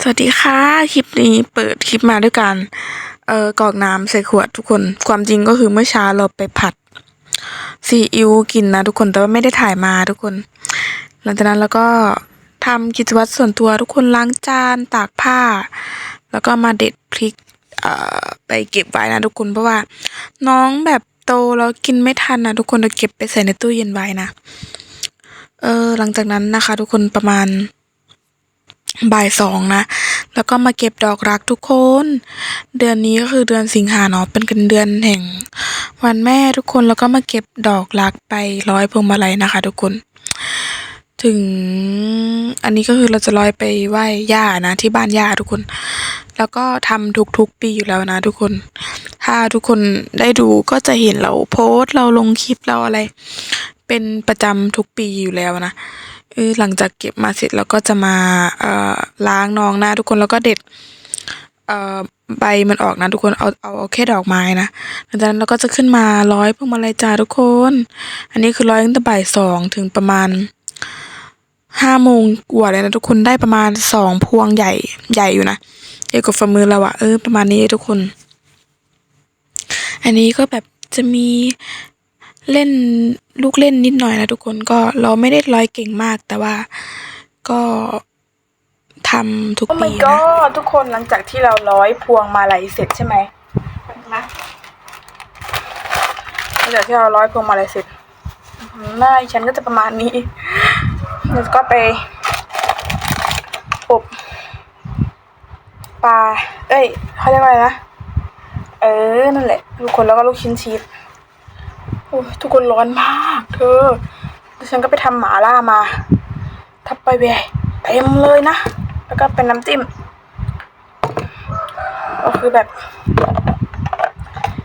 สวัสดีค่ะ คลิปนี้เปิดคลิปมาด้วยกัน เอ่อกรอกน้ำใส่ขวดทุกคน ความจริงก็คือเมื่อเช้าเราไปผัดซีอิ๊วกินนะทุกคน แต่ว่าไม่ได้ถ่ายมาทุกคน หลังจากนั้นเราก็ทำกิจวัตรส่วนตัวทุกคนล้างจานตากผ้า แล้วก็มาเด็ดพริกเอ่อไปเก็บไว้นะทุกคน เพราะว่า น้องแบบโตแล้วกินไม่ทันนะทุกคนเราเก็บไปใส่ในตู้เย็นไว้นะ เออหลังจากนั้นนะคะ ทุกคนประมาณ บ่ายสองนะ แล้วก็มาเก็บดอกรักทุกคน เดือนนี้ก็คือเดือนสิงหาเนาะเป็นกันเดือนแห่ง วันแม่ทุกคนแล้วก็มาเก็บดอกรักไปร้อยพวงมาลัยนะคะ ทุกคน ถึงอันนี้ก็คือเราจะร้อยไปไหว้ย่านะ ที่บ้านย่าทุกคน แล้วก็ทำทุกๆปีอยู่แล้วนะ ทุกคน ถ้าทุกคนได้ดูก็จะเห็นเราโพสต์เราลงคลิปเราอะไร เป็นประจำทุกปีอยู่แล้วนะ หลังจากเก็บมาเสร็จแล้วก็จะมาเอ่อล้างนองหนะทุกคนแล้วก็เด็ดเอ่อใบมันออกนะทุกคนเอาเอาเอาแค่ดอกไม้นะหลังจากนั้นเราก็จะขึ้นมาร้อยพวงมาลัยจ้าทุกคน อันนี้คือร้อยตั้งแต่บ่ายสองถึงประมาณห้าโมงกว่าเลยนะทุกคนได้ประมาณสองพวงใหญ่ใหญ่อยู่นะใหญ่กว่าฝ่ามือเราอะเออประมาณนี้ทุกคน อันนี้ก็แบบจะมี เล่นลูกเล่นนิดหน่อยนะทุกคนก็เราไม่ได้ร้อยเก่งมากแต่ว่าก็ทำทุกโอ้ปี my นะ god ทุกคนหลังจากที่เราร้อยพวงมาลัยเสร็จใช่ไหมนะหลังจากที่เราร้อยพวงมาลัยเสร็จอื้อหือหน้าดิฉันก็จะประมาณนี้แล้วก็ไปอบปลาเอ้ยเขาเรียกว่าอะไรนะเออนั่นแหละทุกคนแล้วก็ลูกชิ้นชีสโอ้ย ทุกคนร้อนมากเธอฉันก็ไปทำหมาล่ามา ทับไปเบยเต็มเลยนะ แล้วก็เป็นน้ำจิ้มก็คือแบบ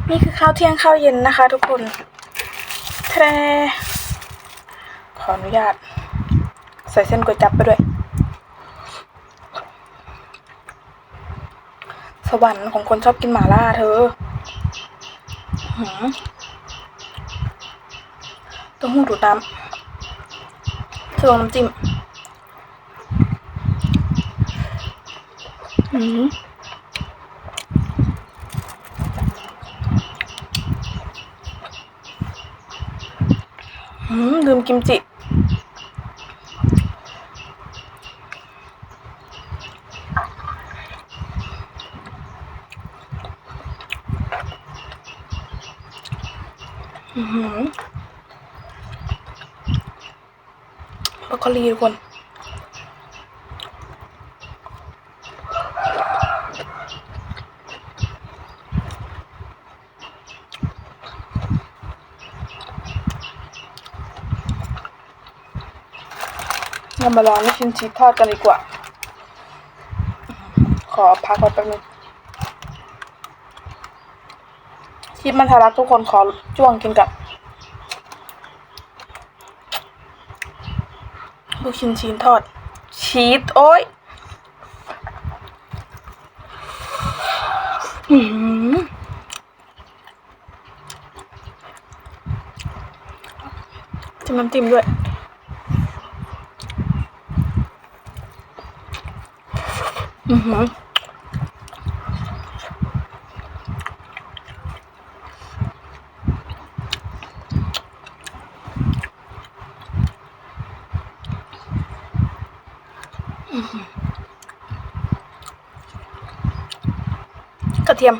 นี่คือข้าวเที่ยงข้าวเย็นนะคะ ทุกคนแทรขออนุญาต ใส่เส้นก๋วยจั๊บไปด้วย สวรรค์ของคนชอบกินหมาล่าเธอหืม ต้องหูดูดน้ำจะลงน้ำจิ้มหืมหืมลืมกิมจิอือหือ บรอกโคลีทุกคนเรามาลองลูกชิ้นชีสทอดกันดีกว่า ขอพักไว้แป๊บนึงชีสมันทะลักทุกคนขอจ้วงกินกับ ลูกชิ้นชีสทอด ชีสโอ้ยอือหือจิ้มน้ำจิ้มด้วยอือหือ กระเทียม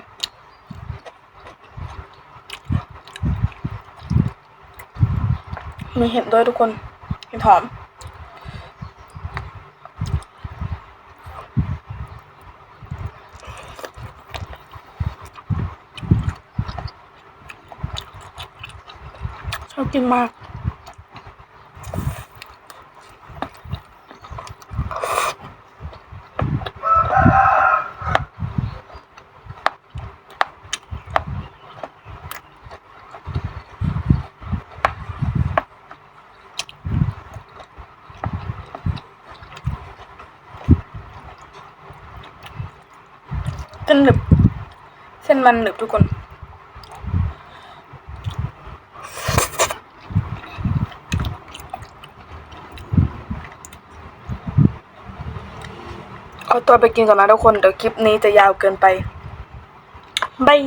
มีเห็ดด้วยทุกคนเห็ดหอมชอบกินมาก เส้นหนึบ เส้นมันหนึบทุกคนขขอตัวไปกินก่อนนะทุกคน เดี๋ยวคลิปนี้จะยาวเกินไปบาย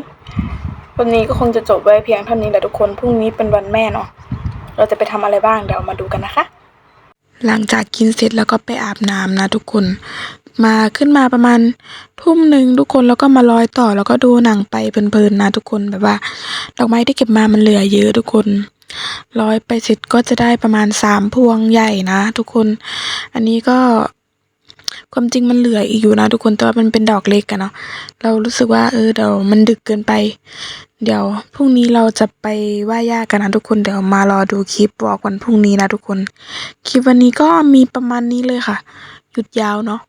วันนี้ก็คงจะจบไว้เพียงเท่านี้แหละทุกคน พรุ่งนี้เป็นวันแม่เนาะ เราจะไปทำอะไรบ้างเดี๋ยวมาดูกันนะคะ หลังจากกินเสร็จแล้วก็ไปอาบน้ำนะทุกคน มาขึ้นมาประมาณทุ่มหนึ่งทุกคนแล้วก็มาลอยต่อแล้วก็ดูหนังไปเพลินๆนะทุกคนแบบว่า ดอกไม้ที่เก็บมามันเหลือเยอะทุกคนร้อยไปเสร็จก็จะได้ประมาณสามพวงใหญ่นะทุกคน อันนี้ก็ความจริงมันเหลืออีกอยู่นะทุกคนแต่ว่ามันเป็นดอกเล็กกันเนาะเรารู้สึกว่าเออเดี๋ยวมันดึกเกินไป เดี๋ยวพรุ่งนี้เราจะไปไหว้ย่ากันนะทุกคนเดี๋ยวมารอดูคลิปวอกวันพรุ่งนี้นะทุกคน คลิปวันนี้ก็มีประมาณนี้เลยค่ะ หยุดยาวเนาะ